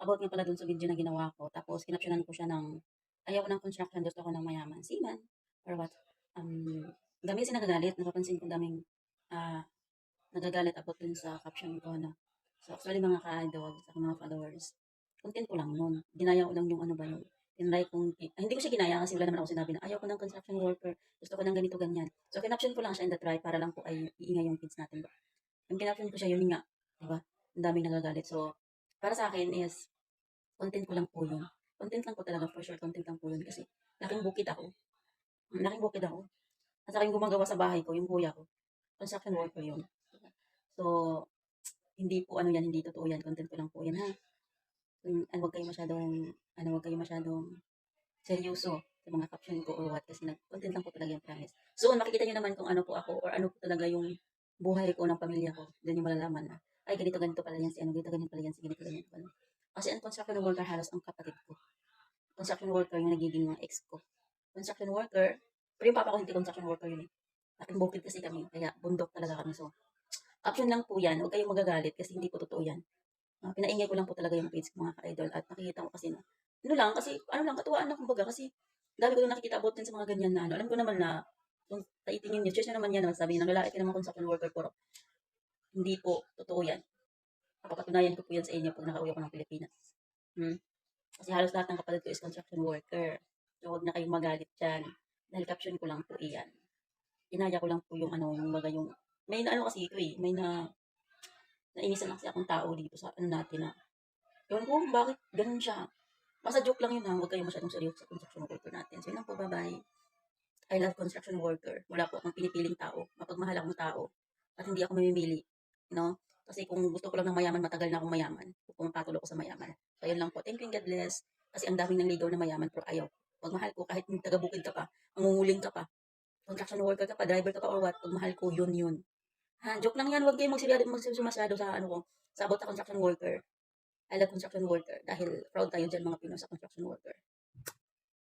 about nga pala dun sa video na ginawa ko. Tapos kinaptionan ko siya ng ayaw ko ng construction, gusto ko ng mayaman. Seaman or what. Um, dami kasi nagagalit. Napapansin ko daming ah nagagalit about dun sa caption ko na. So actually mga ka-idol, sa mga followers, content ko lang nun. Ginaya ko lang yung ano ba yung tinry kong, ah, hindi ko siya ginaya kasi wala naman ako sinabi na ayaw ko ng construction worker, gusto ko ng ganito, ganyan. So, kinaption ko lang siya in the try para lang po ay iingay yung kids natin ba. Yung kinaption ko siya, yun nga, di ba? Ang daming nagagalit. So, para sa akin is, content ko lang po yun. Content lang po talaga, for sure, content lang po yun. Kasi, laking bukid ako. Mm, Laking bukid ako. At saka yung gumagawa sa bahay ko, yung kuya ko, construction worker yun. So, hindi po ano yan, hindi totoo yan. Content ko lang po yan, ha? Mm, and wag kayo masyadong, ano, wag kayo masyadong seryoso sa mga caption ko or what kasi nag-content lang po talaga yung promise. Soon, makikita nyo naman kung ano po ako or ano po talaga yung buhay ko ng pamilya ko. Doon yung malalaman na, ay, ganito, ganito pala yan si ano, ganito, ganito pala yan si ganito, ganito pala. Kasi ang construction worker halos ang kapatid ko. Construction worker yung nagiging mga ex ko. Construction worker, pero yung papa ko hindi construction worker yun eh. Ating bukid kasi kami, kaya bundok talaga kami. So, caption lang po yan, huwag kayong magagalit kasi hindi po totoo yan. Uh, pinaingay ko lang po talaga yung page ko mga ka-idol at nakikita ko kasi na, ano lang, kasi, ano lang, katuwaan lang kumbaga kasi, dami ko yung nakikita about din sa mga ganyan na, ano, alam ko naman na, kung taitingin niyo, choose nyo naman yan, sabi ng lalaki ka naman construction worker, pero, hindi po, totoo yan. Papatunayan ko po yan sa inyo pag nakauwi ako ng Pilipinas. Hmm? Kasi halos lahat ng kapatid ko is construction worker. So, huwag na kayong magalit dyan. Dahil caption ko lang po iyan. Inaya ko lang po yung ano, yung baga yung, may na ano kasi ito eh, may na, nainisan lang kasi akong tao dito sa ano natin na, ewan ko bakit ganun siya. Basta joke lang yun ha, huwag kayong masyadong seryoso sa construction worker natin. So, yun lang po, bye-bye. I love construction worker. Wala po akong pinipiling tao. Mapagmahal akong tao. At hindi ako mamimili. No? Kasi kung gusto ko lang ng mayaman, matagal na akong mayaman. Pumapatol ako sa mayaman. So, yun lang po. Thank you God bless. Kasi ang daming nangligaw na mayaman, pero ayaw. Pag mahal ko, kahit taga-bukid ka pa, mangunguling ka pa, construction worker ka pa, driver ka pa or what, pag mahal ko, yun yun. Ha, joke lang yan. Huwag kayong magsisyado, magsisyado sa ano ko, sa about construction worker. I love construction worker dahil proud tayo dyan mga Pinoy sa construction worker.